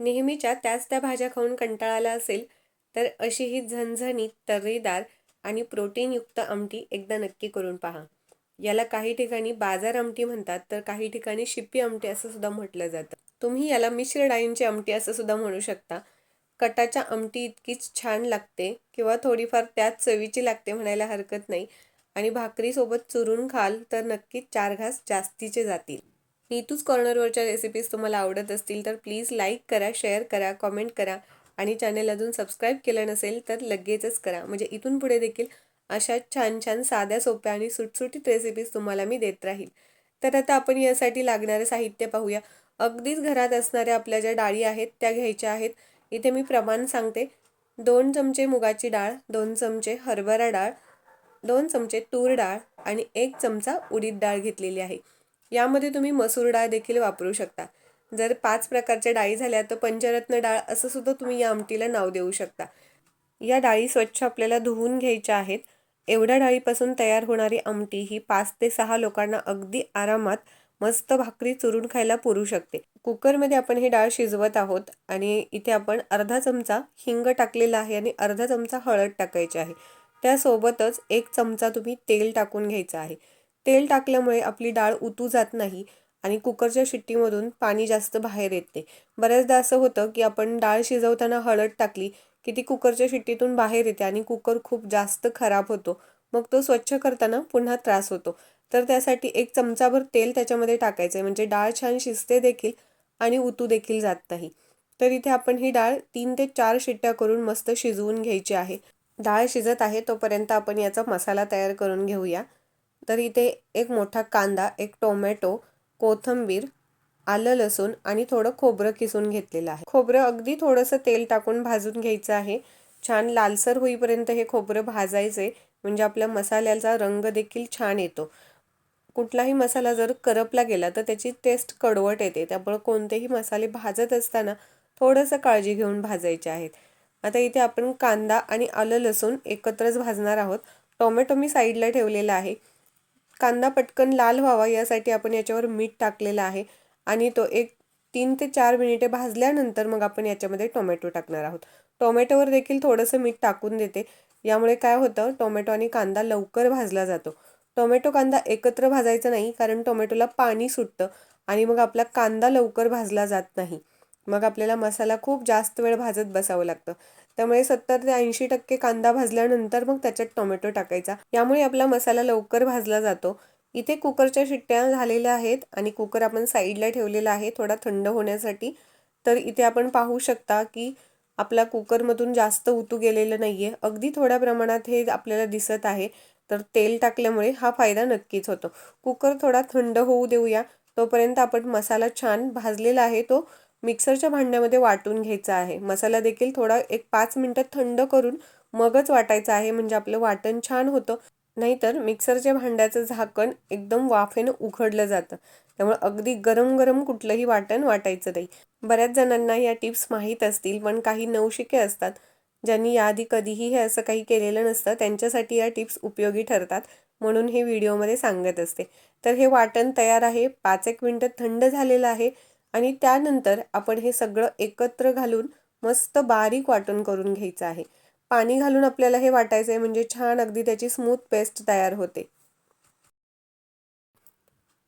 नेहमीच्या त्याच त्या भाज्या खाऊन कंटाळा आला असेल तर अशी ही झणझणीत तर्रीदार आणि प्रोटीनयुक्त आमटी एकदा नक्की करून पहा. याला काही ठिकाणी बाजार आमटी म्हणतात तर काही ठिकाणी शिप्पी आमटी असं सुद्धा म्हटलं जातं. तुम्ही याला मिश्र डाळींची आमटी असं सुद्धा म्हणू शकता. कटाच्या आमटी इतकीच छान लागते किंवा थोडीफार त्याच चवीची लागते म्हणायला हरकत नाही. आणि भाकरीसोबत चुरून खाल तर नक्कीच चार घास जास्तीचे जातील. नीतूज कॉर्नरवरच्या रेसिपीज तुम्हाला आवडत असतील तर प्लीज लाईक करा शेअर करा कॉमेंट करा. आणि चॅनल अजून सबस्क्राईब केलं नसेल तर लगेचच करा. म्हणजे इथून पुढे देखील अशा छान छान साध्या सोप्या आणि सुटसुटीत रेसिपीज तुम्हाला मी देत राहील. तर आता आपण यासाठी लागणारं साहित्य पाहूया. अगदीच घरात असणाऱ्या आपल्या ज्या डाळी आहेत त्या घ्यायच्या आहेत. इथे मी प्रमाण सांगते. दोन चमचे मुगाची डाळ दोन चमचे हरभरा डाळ दोन चमचे तूर डाळ आणि एक चमचा उडीद डाळ घेतलेली आहे. यामध्ये तुम्ही मसूर डाळ देखील वापरू शकता. जर पाच प्रकारच्या डाळी झाल्या तर पंचरत्न डाळ असं सुद्धा तुम्ही या आमटीला नाव देऊ शकता. या डाळी स्वच्छ आपल्याला धुवून घ्यायच्या आहेत. एवढ्या डाळीपासून तयार होणारी आमटी ही पाच ते सहा लोकांना अगदी आरामात मस्त भाकरी चुरून खायला पुरू शकते. कुकरमध्ये आपण ही डाळ शिजवत आहोत आणि इथे आपण अर्धा चमचा हिंग टाकलेला आहे आणि अर्धा चमचा हळद टाकायची आहे. त्यासोबतच एक चमचा तुम्ही तेल टाकून घ्यायचं आहे. तेल टाकल्यामुळे आपली डाळ उतू जात नाही आणि कुकरच्या शिट्टीमधून पाणी जास्त बाहेर येते. बऱ्याचदा असं होतं की आपण डाळ शिजवताना हळद टाकली की ती कुकरच्या शिट्टीतून बाहेर येते आणि कुकर खूप जास्त खराब होतो. मग तो स्वच्छ करताना पुन्हा त्रास होतो. तर त्यासाठी एक चमचाभर तेल त्याच्यामध्ये टाकायचं आहे म्हणजे डाळ छान शिजते देखील आणि उतू देखील जात नाही. तर इथे आपण ही डाळ तीन ते चार शिट्ट्या करून मस्त शिजवून घ्यायची आहे. डाळ शिजत आहे तोपर्यंत आपण याचा मसाला तयार करून घेऊया. तर इथे एक मोठा कांदा एक टोमॅटो कोथंबीर आलं लसूण आणि थोडं खोबरं किसून घेतलेलं आहे. खोबरं अगदी थोडंसं तेल टाकून भाजून घ्यायचं आहे. छान लालसर होईपर्यंत हे खोबरं भाजायचे म्हणजे आपल्या मसाल्याचा रंग देखील छान येतो. कुठलाही मसाला जर करपला गेला तर त्याची टेस्ट कडवट येते. त्यामुळे कोणतेही मसाले भाजत असताना थोडंसं काळजी घेऊन भाजायचे आहेत. आता इथे आपण कांदा आणि आलं लसूण एकत्रच भाजणार आहोत. टोमॅटो मी साईडला ठेवलेला आहे. कांदा पटकन लाल व्हावा यासाठी आपण याच्यावर मीठ टाकलेलं आहे. आणि तो एक तीन ते चार मिनिटे भाजल्यानंतर मग आपण याच्यामध्ये टोमॅटो टाकणार आहोत. टोमॅटोवर देखील थोडंसं मीठ टाकून देते. यामुळे काय होतं टोमॅटो आणि कांदा लवकर भाजला जातो. टोमॅटो कांदा एकत्र भाजायचा नाही कारण टोमॅटोला पाणी सुटतं आणि मग आपला कांदा लवकर भाजला जात नाही. मग आपल्याला मसाला खूप जास्त वेळ भाजत बसावं लागतं. त्यामुळे सत्तर ते ऐंशी टक्के कांदा भाजल्यानंतर मग त्याच्यात टोमॅटो टाकायचा. यामुळे आपला मसाला लवकर भाजला जातो. इथे कुकरच्या शिट्ट्या झालेल्या आहेत आणि कुकर आपण साईडला ठेवलेला आहे थोडा थंड होण्यासाठी. तर इथे आपण पाहू शकता की आपला कुकरमधून जास्त उतू गेलेलं नाही आहे अगदी थोड्या प्रमाणात हे आपल्याला दिसत आहे. तर तेल टाकल्यामुळे हा फायदा नक्कीच होतो. कुकर थोडा थंड होऊ देऊया. तोपर्यंत आपण मसाला छान भाजलेला आहे तो. मिक्सरच्या भांड्यामध्ये वाटून घ्यायचा आहे. मसाला देखील थोडा एक पाच मिनटं थंड करून मगच वाटायचं आहे म्हणजे आपलं वाटण छान होतं. नाहीतर मिक्सरच्या भांड्याचं झाकण एकदम वाफेनं उघडलं जातं. त्यामुळे अगदी गरम गरम कुठलंही वाटण वाटायचं नाही. बऱ्याच जणांना या टिप्स माहीत असतील पण काही नवशिके असतात ज्यांनी याआधी कधीही हे असं काही केलेलं नसतं त्यांच्यासाठी या टिप्स उपयोगी ठरतात म्हणून हे व्हिडिओमध्ये सांगत असते. तर हे वाटण तयार आहे पाच एक मिनटं थंड झालेलं आहे आणि त्यानंतर आपण हे सगळं एकत्र घालून मस्त बारीक वाटण करून घ्यायचं आहे. पाणी घालून आपल्याला हे वाटायचं आहे म्हणजे छान अगदी त्याची स्मूथ पेस्ट तयार होते.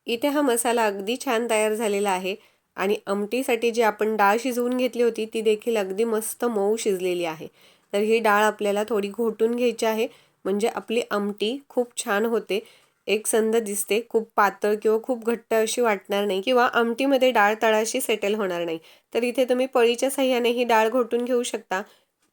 इथे हा मसाला अगदी छान तयार झालेला आहे आणि आमटीसाठी जी आपण डाळ शिजवून घेतली होती ती देखील अगदी मस्त मऊ शिजलेली आहे. तर ही डाळ आपल्याला थोडी घोटून घ्यायची आहे. म्हणजे आपली आमटी खूप छान होते. एकसंध दिसते. खूप पातळ किंवा खूप घट्ट अशी वाटणार नाही किंवा आमटीमध्ये डाळ तळाशी सेटल होणार नाही. तर इथे तुम्ही पळीच्या साह्याने ही डाळ घोटून घेऊ शकता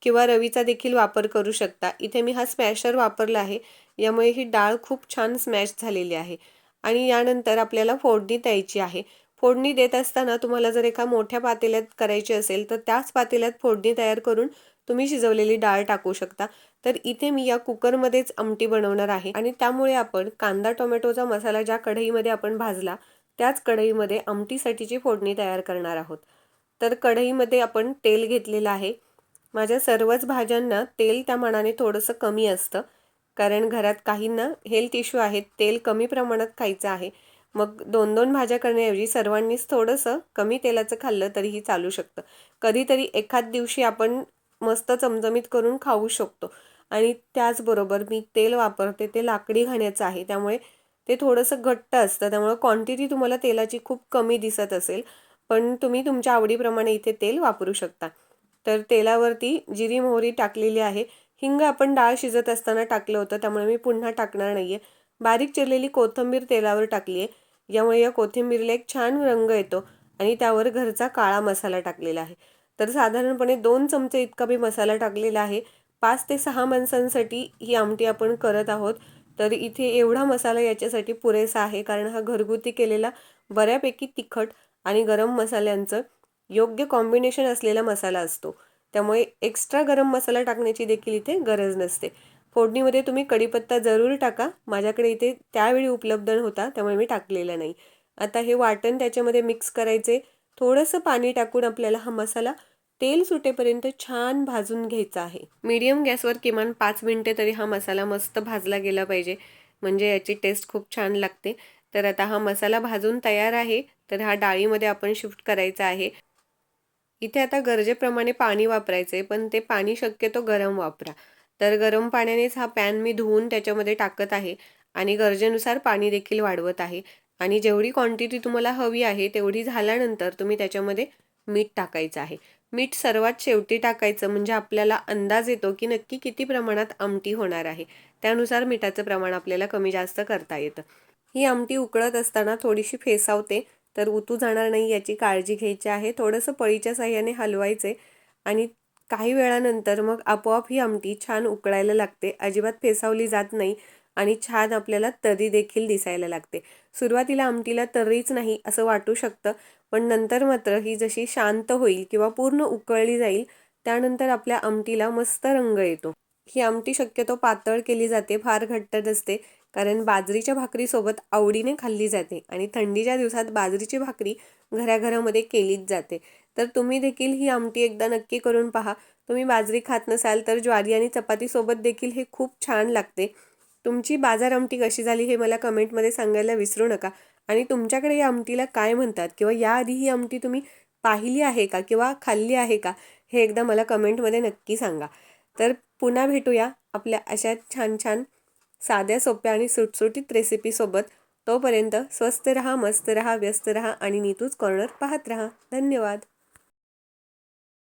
किंवा रवीचा देखील वापर करू शकता. इथे मी हा स्मॅशर वापरला आहे. यामुळे ही डाळ खूप छान स्मॅश झालेली आहे. आणि यानंतर आपल्याला फोडणी द्यायची आहे. फोडणी देत असताना तुम्हाला जर एका मोठ्या पातेल्यात करायची असेल तर त्याच पातेल्यात फोडणी तयार करून तुम्ही शिजवलेली डाळ टाकू शकता. तर इथे मी या कुकरमध्येच आमटी बनवणार आहे. आणि त्यामुळे आपण कांदा टोमॅटोचा मसाला ज्या कढईमध्ये आपण भाजला त्याच कढईमध्ये आमटीसाठीची फोडणी तयार करणार आहोत. तर कढईमध्ये आपण तेल घेतलेलं आहे. माझ्या सर्वच भाज्यांना तेल त्या मनाने थोडंसं कमी असतं. कारण घरात काहींना हेल्थ इश्यू आहेत तेल कमी प्रमाणात खायचं आहे. मग दोन दोन भाज्या करण्याऐवजी सर्वांनीच थोडंसं कमी तेलाचं खाल्लं तरीही चालू शकतं. कधीतरी एखाद दिवशी आपण मस्त चमचमीत करून खाऊ शकतो. आणि त्याचबरोबर मी तेल वापरते ते लाकडी घाण्याचं आहे त्यामुळे ते थोडंसं घट्ट असतं त्यामुळे क्वांटिटी तुम्हाला तेलाची खूप कमी दिसत असेल पण तुम्ही तुमच्या आवडीप्रमाणे इथे तेल वापरू शकता. तर तेलावरती जिरी मोहरी टाकलेली आहे. हिंग आपण डाळ शिजत असताना टाकलं होतं त्यामुळे मी पुन्हा टाकणार नाही आहे बारीक चिरलेली कोथिंबीर तेलावर टाकली आहे. यामुळे या कोथिंबीरला एक छान रंग येतो आणि त्यावर घरचा काळा मसाला टाकलेला आहे. तर साधारणपणे दोन चमचे इतका मी मसाला टाकलेला आहे. पाच ते सहा माणसांसाठी ही आमटी आपण करत आहोत. तर इथे एवढा मसाला याच्यासाठी पुरेसा आहे कारण हा घरगुती केलेला बऱ्यापैकी तिखट आणि गरम मसाल्यांचं योग्य कॉम्बिनेशन असलेला मसाला असतो. त्यामुळे एक्स्ट्रा गरम मसाला टाकण्याची देखील इथे गरज नसते. फोडणीमध्ये तुम्ही कढीपत्ता जरूर टाका. माझ्याकडे इथे त्यावेळी उपलब्ध होता त्यामुळे मी टाकलेला नाही. आता हे वाटण त्याच्यामध्ये मिक्स करायचे. थोडंसं पाणी टाकून आपल्याला हा मसाला तेल सुटेपर्यंत छान भाजून घ्यायचं आहे. मीडियम गॅसवर किमान पाच मिनटे तरी हा मसाला मस्त भाजला गेला पाहिजे. म्हणजे याची टेस्ट खूप छान लागते. तर आता हा मसाला भाजून तयार आहे. तर हा डाळीमध्ये आपण शिफ्ट करायचा आहे. इथे आता गरजेप्रमाणे पाणी वापरायचं आहे पण ते पाणी शक्यतो गरम वापरा. तर गरम पाण्यानेच हा पॅन मी धुवून त्याच्यामध्ये टाकत आहे. आणि गरजेनुसार पाणी देखील वाढवत आहे. आणि जेवढी क्वांटिटी तुम्हाला हवी आहे तेवढी झाल्यानंतर तुम्ही त्याच्यामध्ये मीठ टाकायचं आहे. मीठ सर्वात शेवटी टाकायचं म्हणजे आपल्याला अंदाज येतो की नक्की किती प्रमाणात आमटी होणार आहे. त्यानुसार मिठाचं प्रमाण आपल्याला कमी जास्त करता येतं. ही आमटी उकळत असताना थोडीशी फेसावते तर उतू जाणार नाही याची काळजी घ्यायची आहे. थोडंसं पळीच्या साह्याने हलवायचे आणि काही वेळानंतर मग आपोआप ही आमटी छान उकळायला लागते. अजिबात फेसावली जात नाही. आणि छान आपल्याला तरी देखील दिसायला लागते. सुरुवातीला आमटीला तरीच नाही असं वाटू शकतं पण नंतर मात्र ही जशी शांत होईल किंवा पूर्ण उकळली जाईल त्यानंतर आपल्या आमटीला मस्त रंग येतो. ही आमटी शक्यतो पातळ केली जाते फार घट्ट नसते कारण बाजरीच्या भाकरीसोबत आवडीने खाल्ली जाते आणि थंडीच्या दिवसात बाजरीची भाकरी घराघरामध्ये केलीच जाते. तर तुम्ही देखील ही आमटी एकदा नक्की करून पहा. तुम्ही बाजरी खात नसाल तर ज्वारी आणि चपातीसोबत देखील हे खूप छान लागते. तुमची बाजार आमटी कशी झाली हे मला कमेंटमध्ये सांगायला विसरू नका. आणि तुमच्याकडे या आमटीला काय म्हणतात? किंवा याआधी ही आमटी तुम्ही पाहिली आहे का? किंवा खाल्ली आहे का? हे एकदा मला कमेंटमध्ये नक्की सांगा. तर पुन्हा भेटूया आपल्या अशा छान छान साध्या सोप्या आणि सुटसुटीत रेसिपीसोबत तोपर्यंत स्वस्त रहा मस्त रहा व्यस्त रहा आणि नीतूच कॉर्नर पाहत रहा. धन्यवाद.